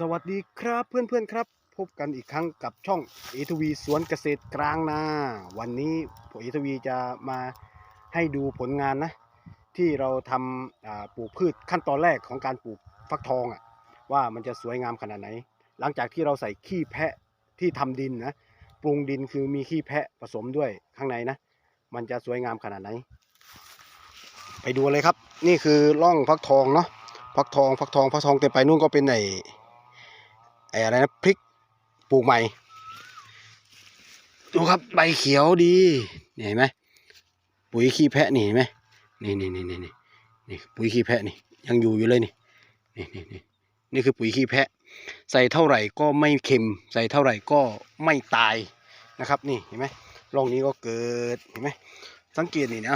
สวัสดีครับเพื่อนๆครับ พบกันอีกครั้งกับช่องเอทวีสวนเกษตรกลางนา วันนี้ผมเอทวีจะมาให้ดูผลงานนะ ที่เราทำปลูกพืชขั้นตอนแรกของการปลูกฟักทองอะ่ะว่ามันจะสวยงามขนาดไหน หลังจากที่เราใส่ขี้แพะที่ทำดินนะปรุงดินคือมีขี้แพะผสมด้วยข้างในนะ มันจะสวยงามขนาดไหน ไปดูเลยครับ นี่คือร่องฟักทองเนาะฟักทองฟักทองฟักทองเต็มไปนู่นก็เป็นไอไออะไรนะพริกปลูกใหม่ ดูครับใบเขียวดีนี่เห็นไหมปุ๋ยขี้แพะนี่เห็นไหมนี่นี่นี่นี่นี่นี่ปุ๋ยขี้แพะนี่ยังอยู่อยู่เลยนี่นี่นี่นี่นี่คือปุ๋ยขี้แพะ ใส่เท่าไหร่ก็ไม่เค็ม ใส่เท่าไหร่ก็ไม่ตายนะครับ นี่เห็นไหมร่องนี้ก็เกิดเห็นไหมสังเกตนี่นะ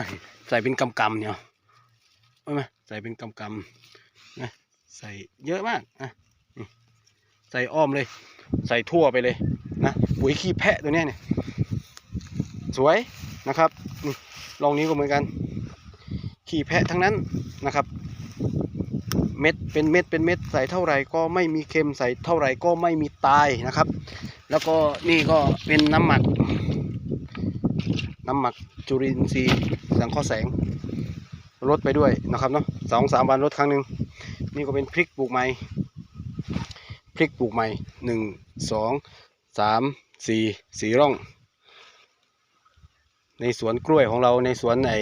ใส่เป็นกำกำเนี่ยเห็นไหมใส่เป็นกำกำนะใส่เยอะมากนะ ใส่อ้อมเลย ใส่ทั่วไปเลยนะปุ๋ยขี้แพะตัวนี้เนี่ยสวยนะครับลองนี้ก็เหมือนกัน ขี้แพะทั้งนั้นนะครับ เม็ดเป็นเม็ดเป็นเม็ดใส่เท่าไหร่ก็ไม่มีเค็มใส่เท่าไหร่ก็ไม่มีตายนะครับ แล้วก็นี่ก็เป็นน้ำหมัก น้ำหมักจุลินทรีย์สังเคราะห์แสงลดไปด้วยนะครับเนาะสองสามวันลดครั้งหนึ่งนี่ก็เป็นพริกปลูกใหม่ พริกปลูกใหม่หนึ่งสองสามสี่สี่ร่อง ในสวนกล้วยของเราในสวนไอ้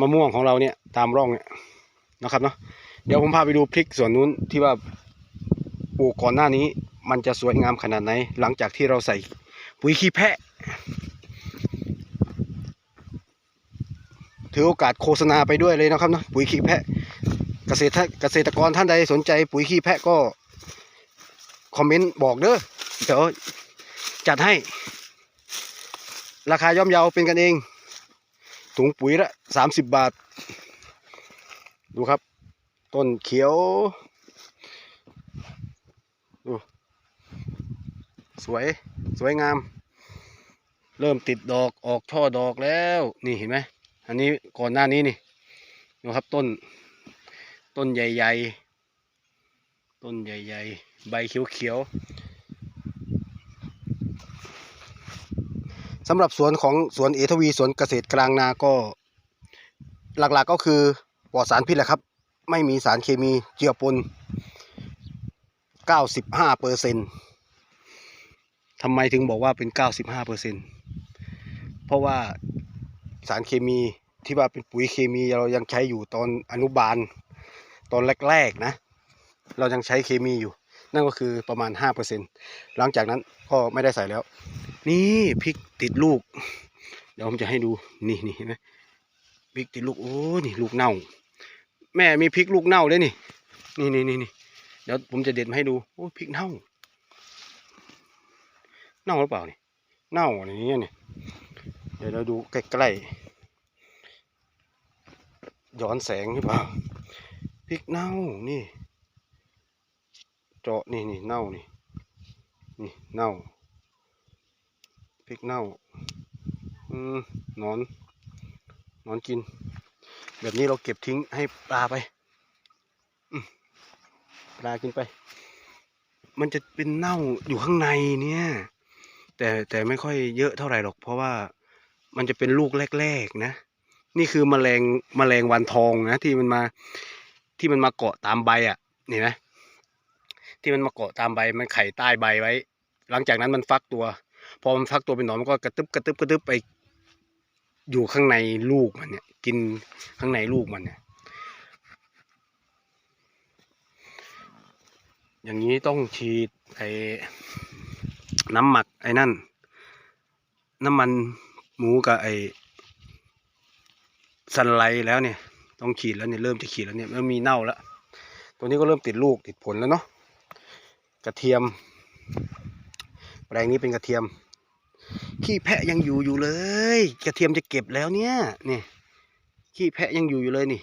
มะม่วงของเราเนี่ยตามร่องเนี่ยนะครับเนาะเดี๋ยวผมพาไปดูพริกสวนนู้นที่ว่าปลูกก่อนหน้านี้ มันจะสวยงามขนาดไหน หลังจากที่เราใส่ปุ๋ยขี้แพะ ถือโอกาสโฆษณาไปด้วยเลยนะครับเนาะปุ๋ยขี้แพะ เกษตรเกษตรกรท่านใดสนใจปุ๋ยขี้แพะก็ คอมเมนต์บอกเด้อเดี๋ยวจัดให้ ราคาย่อมเยาเป็นกันเอง ถุงปุ๋ยละสามสิบบาท ดูครับ ต้นเขียว ดู สวยสวยงาม เริ่มติดดอกออกช่อดอกแล้ว นี่เห็นไหม อันนี้ก่อนหน้านี้นี่ ดูครับต้น ต้นใหญ่ ๆ ต้นใหญ่ ๆ ใบเขียวๆสำหรับสวนของสวนเอทวีสวนเกษตรกลางนาก็ หลักๆก็คือปลอดสารพิษแหละครับ ไม่มีสารเคมีเจือปน 95เปอร์เซ็นต์ทำไมถึงบอกว่าเป็น 95เปอร์เซ็นต์เพราะว่าสารเคมีที่ว่าเป็นปุ๋ยเคมีเรายังใช้อยู่ตอนอนุบาลตอนแรก ๆ นะ เรายังใช้เคมีอยู่ นั่นก็คือประมาณ 5%หลังจากนั้นก็ไม่ได้ใส่แล้ว นี่พริกติดลูก เดี๋ยวผมจะให้ดูนี่นี่เห็นไหมพริกติดลูกโอ้นี่ลูกเน่า แม่มีพริกลูกเน่าด้วยนี่นี่นี่นี่เดี๋ยวผมจะเด็ดมาให้ดูโอ้พริกเน่า เน่าหรือเปล่านี่เน่าอะไรเงี้ยนี่เดี๋ยวเราดูใกล้ๆย้อนแสงหรือเปล่าพริกเน่านี่ เจาะนี่นี่เน่านี่นี่เน่าพริกเน่าอืมนอนนอนกิน แบบนี้เราเก็บทิ้งให้ปลาไปอืมปลากินไป มันจะเป็นเน่าอยู่ข้างในเนี่ย แต่แต่ไม่ค่อยเยอะเท่าไหร่หรอก เพราะว่ามันจะเป็นลูกแรกๆนะ นี่คือแมลงแมลงวันทองนะ ที่มันมาที่มันมาเกาะตามใบอะเห็นไหม ที่มันมาเกาะตามใบมันไข่ใต้ใบไว้ หลังจากนั้นมันฟักตัว พอมันฟักตัวเป็นหนอนมันก็กระตึบกระตึบกระตึบไป อยู่ข้างในลูกมันเนี่ย กินข้างในลูกมันเนี่ย อย่างนี้ต้องฉีดไอ้น้ำหมักไอ้นั่น น้ำมันหมูกับไอ้สันไลแล้วเนี่ย ต้องฉีดแล้วเนี่ยเริ่มจะฉีดแล้วเนี่ยเริ่มมีเน่าแล้ว ตัวนี้ก็เริ่มติดลูกติดผลแล้วเนาะ กระเทียม แปลงนี้เป็นกระเทียม ขี้แพะยังอยู่อยู่เลย กระเทียมจะเก็บแล้วเนี่ยนี่ขี้แพะยังอยู่อยู่เลยนี่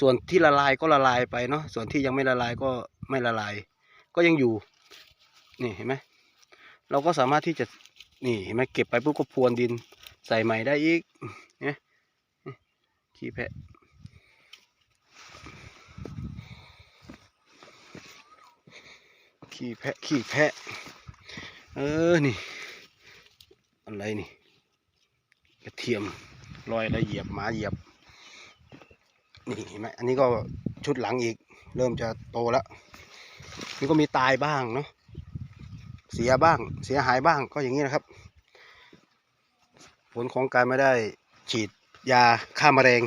ส่วนที่ละลายก็ละลายไปเนาะส่วนที่ยังไม่ละลายก็ไม่ละลาย ก็ยังอยู่ นี่เห็นไหมเราก็สามารถที่จะนี่เห็นไหมเก็บไปปุ๊บก็พรวนดินใส่ใหม่ได้อีกเนี่ยขี้แพะ ขี้แพะขี้แพะ เออ นี่ อะไรนี่ กระเทียมรอยละเหยียบหมาเหยียบ นี่เห็นไหมอันนี้ก็ชุดหลังอีก เริ่มจะโตแล้วนี่ก็มีตายบ้างเนาะเสียบ้างเสียหายบ้างก็อย่างนี้นะครับ ผลของการไม่ได้ฉีดยาฆ่าแมลง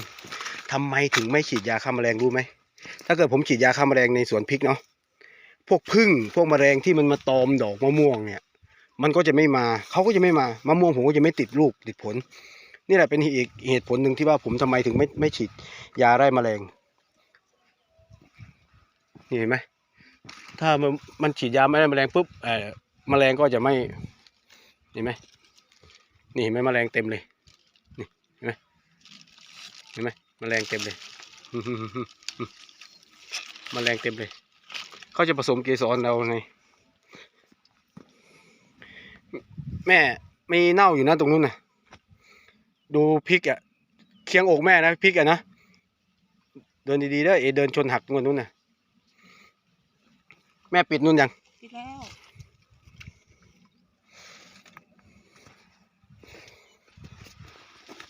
ทำไมถึงไม่ฉีดยาฆ่าแมลงรู้ไหมถ้าเกิดผมฉีดยาฆ่าแมลงในสวนพริกเนาะ พวกพึ่งพวกแมลงที่มันมาตอมดอกมะม่วงเนี่ย มันก็จะไม่มาเขาก็จะไม่มามะม่วงผมก็จะไม่ติดลูกติดผล นี่แหละเป็นอีกเหตุผลหนึ่งที่ว่าผมทำไมถึงไม่ไม่ฉีดยาไล่แมลงนี่เห็นไหมถ้ามันมันฉีดยาไม่ไล่แมลงปุ๊บเออแมลงก็จะไม่เห็นไหมนี่เห็นไหมแมลงเต็มเลยนี่เห็นไหมเห็นไหมแมลงเต็มเลยแมลงเต็มเลย เขาจะผสมเกสรเราในแม่มีเน่าอยู่นะตรงนู้นน่ะดูพริกอะเคียงอกแม่นะพริกอะนะเดินดีๆเด้อเอเดินชนหักตรงนู้นน่ะแม่ปิดนู่นยังปิดแล้ว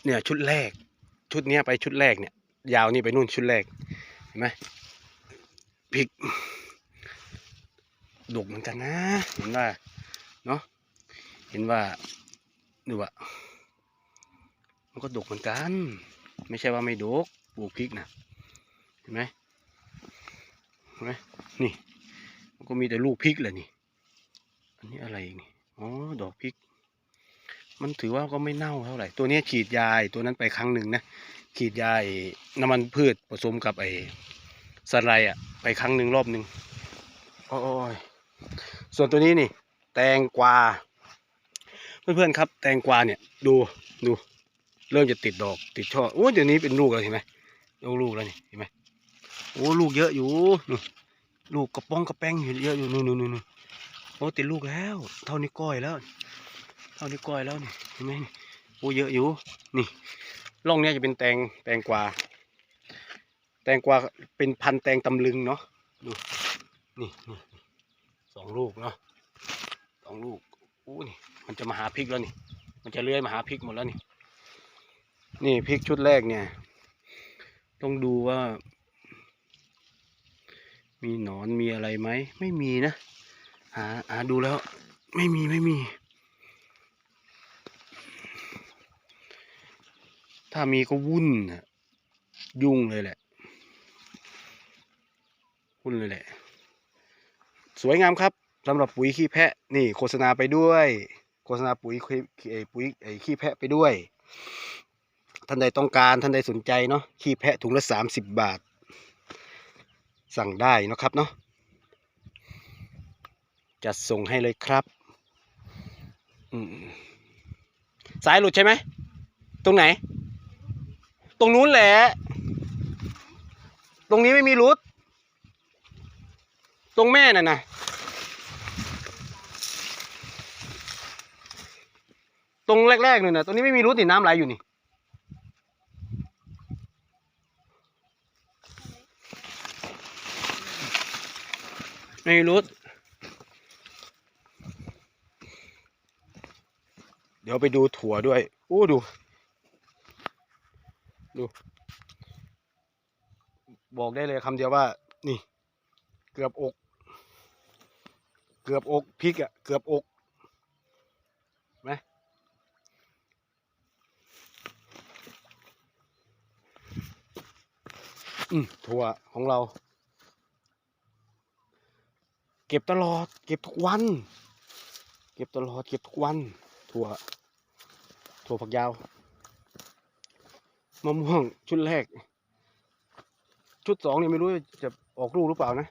เนี่ยชุดแรก ชุดเนี้ยไปชุดแรกเนี่ย ยาวนี่ไปนู่นชุดแรกเห็นไหมพริก ดกเหมือนกันนะ เห็นว่าเนาะเห็นว่าดูว่ามันก็ดกเหมือนกัน ไม่ใช่ว่าไม่ดกปลูกพริกนะเห็นไหมเห็นไหมนี่ มันก็มีแต่ลูกพริกแหละนี่ อันนี้อะไรนี่อ๋อดอกพริก มันถือว่าก็ไม่เน่าเท่าไหร่ ตัวนี้ฉีดยาตัวนั้นไปครั้งหนึ่งนะฉีดยาน้ำมันพืชผสมกับไอ้สไลด์อะไปครั้งหนึ่งรอบหนึ่งโอ้ย ส่วนตัวนี้นี่ แตงกวา เพื่อนๆครับ แตงกวาเนี่ย ดูดู เริ่มจะติดดอกติดช่อโอ้เดี๋ยวนี้เป็นลูกแล้วเห็นไหมลูกลูกแล้วนี่เห็นไหมโอ้ลูกเยอะอยู่นู่นลูกกระป้องกระแป้งอยู่เยอะอยู่นู่นนู่นนู่นโอ้ติดลูกแล้ว เท่านี้ก้อยแล้ว เท่านี้ก้อยแล้วนี่เห็นไหมโอ้เยอะอยู่นี่ร่องเนี้ยจะเป็นแตงแตงกวาแตงกวาเป็นพันธุ์แตงตำลึงเนาะดูนี่นี่นี่ สองลูกเนาะสองลูกอู้นี่มันจะมาหาพริกแล้วนี่ มันจะเลื้อยมาหาพริกหมดแล้วนี่ นี่พริกชุดแรกเนี่ย ต้องดูว่า มีหนอนมีอะไรไหม ไม่มีนะ หาหาดูแล้ว ไม่มีไม่มี ถ้ามีก็วุ่นน่ะยุ่งเลยแหละ วุ่นเลยแหละ สวยงามครับสำหรับปุ๋ยขี้แพะนี่โฆษณาไปด้วย โฆษณาปุ๋ยขี้ไอ้ปุ๋ยไอขี้แพะไปด้วย ท่านใดต้องการท่านใดสนใจเนาะขี้แพะถุงละสามสิบบาท สั่งได้นะครับเนาะจัดส่งให้เลยครับสายหลุดใช่ไหม ตรงไหน ตรงนู้นแหละ ตรงนี้ไม่มีรุด ตรงแม่น่ะนะตรงแรกๆเลยนะตรงนี้ไม่มีรุดนี่น้ำไหลอยู่นี่ ไม่มีรุดเดี๋ยวไปดูถั่วด้วยอู้ดู ดู บอกได้เลยคำเดียวว่า นี่ เกือบอก เกือบอกพริกอะเกือบอกไหมอืมถั่วของเรา เก็บตลอด เก็บทุกวัน เก็บตลอด เก็บทุกวัน ถั่ว ถั่วฝักยาวมะม่วงชุดแรก ชุดสองเนี่ยไม่รู้จะออกลูกหรือเปล่านะ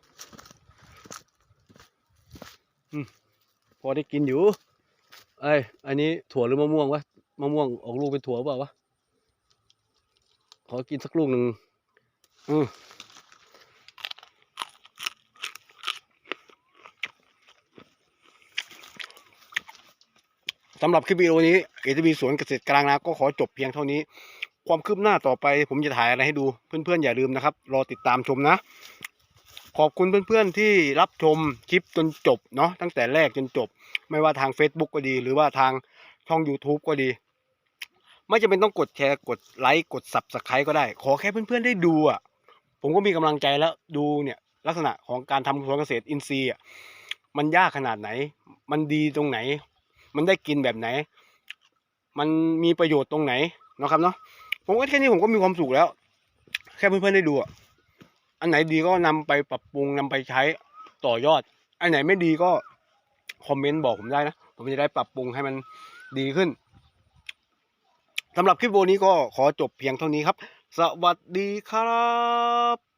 พอได้กินอยู่ เอ้ยอันนี้ถั่วหรือมะม่วงวะ มะม่วงออกลูกเป็นถั่วเปล่าวะ ขอกินสักลูกหนึ่งอืมสำหรับคลิปวิดีโอนี้เอทีบีสวนเกษตรกลางนาก็ขอจบเพียงเท่านี้ ความคืบหน้าต่อไปผมจะถ่ายอะไรให้ดู เพื่อนๆอย่าลืมนะครับ รอติดตามชมนะ ขอบคุณเพื่อนๆที่รับชมคลิปจนจบเนาะตั้งแต่แรกจนจบ ไม่ว่าทาง Facebook ก็ดี หรือว่าทางช่อง YouTube ก็ดี ไม่จำเป็นต้องกดแชร์กดไลค์กด Subscribe ก็ได้ ขอแค่เพื่อนๆได้ดูอะผมก็มีกำลังใจแล้วดูเนี่ยลักษณะของการทำสวนเกษตรอินทรีย์อะมันยากขนาดไหน มันดีตรงไหน มันได้กินแบบไหน มันมีประโยชน์ตรงไหนนะครับเนาะผมก็แค่นี้ผมก็มีความสุขแล้ว แค่เพื่อนๆได้ดูอะ อันไหนดีก็นำไปปรับปรุงนำไปใช้ต่อยอด อันไหนไม่ดีก็คอมเมนต์บอกผมได้นะ ผมจะได้ปรับปรุงให้มันดีขึ้นสำหรับคลิปวิดีโอนี้ก็ขอจบเพียงเท่านี้ครับ สวัสดีครับ